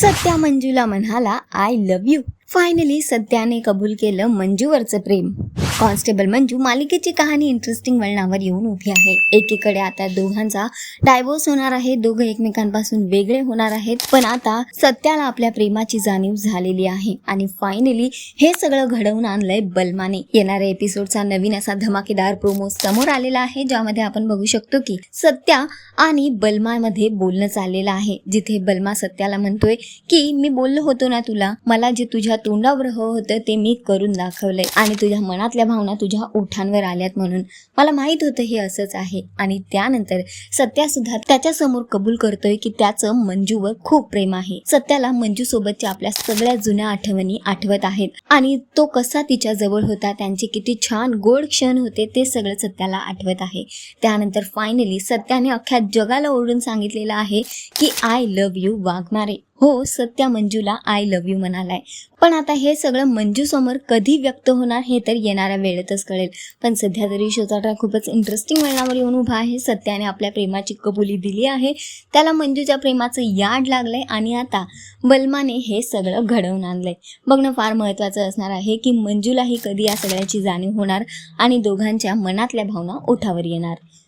सत्या मंजूला म्हणाला I love you finally सत्याने कबूल केलं मंजूवरचं प्रेम. कॉन्स्टेबल मंजू मालिकेची कहाणी इंटरेस्टिंग वळणावर येऊन उभी आहे. एकीकडे आता दोघांचा डायव्होर्स होणार आहे. दोघं एकमेकांपासून वेगळे होणार आहेत. पण आता सत्याला आपल्या प्रेमाची जाणीव झालेली आहे. आणि फायनली हे सगळं घडवून आणलंय बलमाने. येणाऱ्या एपिसोडचा नवीन असा धमाकेदार प्रोमो समोर आलेला आहे ज्यामध्ये आपण बघू शकतो की सत्या आणि बलमामध्ये बोलणं चाललेलं आहे. जिथे बलमा सत्याला म्हणतोय की मी बोललो होतो ना तुला. मला जे तुझ्या तोंडावर हवं होतं ते मी करून दाखवलंय. आणि तुझ्या मनातल्या भावना तुझ्या ओठांवर आल्यात म्हणून. मला माहीत होतं हे असंच आहे. आणि त्यानंतर सत्या सुद्धा त्याच्यासमोर कबूल करतोय की त्याचं मंजूवर खूप प्रेम आहे. सत्याला मंजू सोबतच्या आपल्या सगळ्या जुन्या आठवणी आठवत आहेत. आणि तो कसा तिच्या जवळ होता त्यांचे किती छान गोड क्षण होते ते सगळं सत्याला आठवत आहे. त्यानंतर फायनली सत्याने अख्ख्या जगाला ओरडून सांगितलेलं आहे की आय लव्ह यू वाघमारे. हो सत्या मंजूला आय लव्ह यू म्हणालाय. पण आता हे सगळं मंजू समोर कधी व्यक्त होणार हे तर येणाऱ्या वेळेतच कळेल. पण सध्या तरी शोचा खूपच इंटरेस्टिंग वळणावर येऊन उभा आहे. सत्याने आपल्या प्रेमाची कबुली दिली आहे. त्याला मंजूच्या प्रेमाचं याड लागलंय आणि आता बलमाने हे सगळं घडवून आणलंय. बघणं फार महत्त्वाचं असणार आहे की मंजूलाही कधी या सगळ्याची जाणीव होणार आणि दोघांच्या मनातल्या भावना ओठावर येणार.